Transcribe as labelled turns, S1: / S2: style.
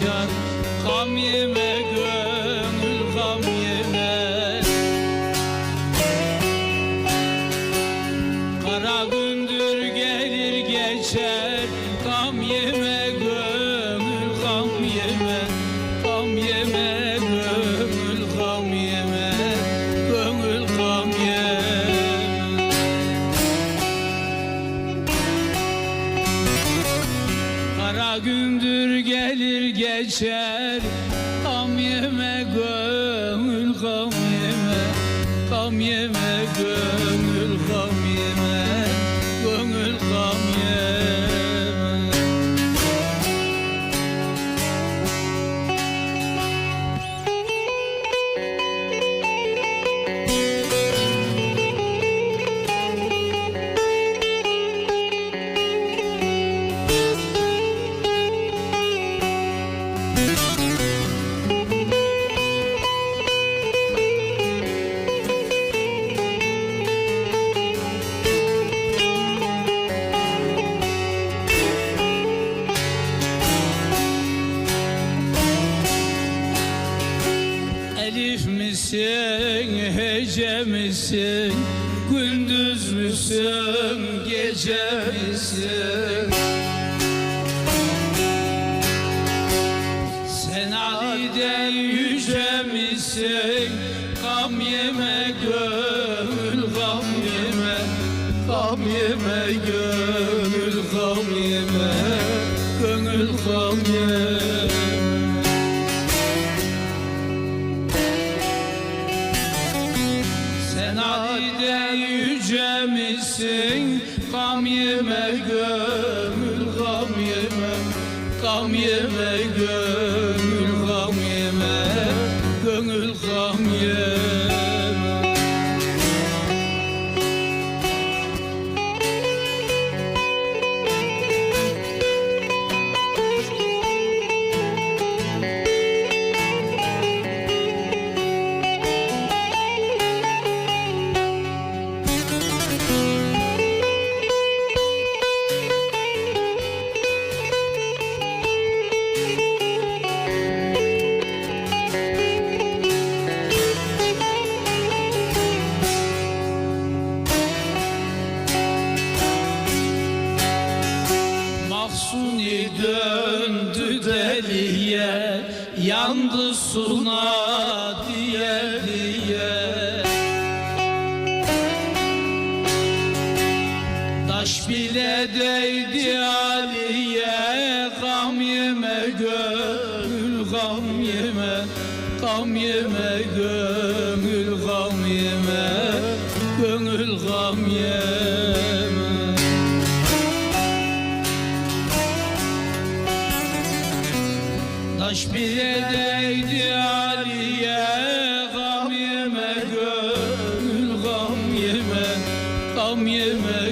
S1: perişan Kam yeme Kara gündür gelir geçer. Gam yeme gönül gam yeme Gam yeme gönül gam Elif misin, hece misin, gündüz müsün, gece misin? Misin, gam yeme gönül gam yeme, gam yeme gönül gam yeme, gönül gam yeme. Sen Ali'de yüce? Gam yeme gönül gam yeme Gam yeme gönül Gönül döndü deliye Yandı suna diye diye. Taş bile değdi Ali'ye Gam yeme gönül gam yeme Gam yeme gönül Taş bile değdi Ali'ye Gam yeme gönül gam yeme Gam yeme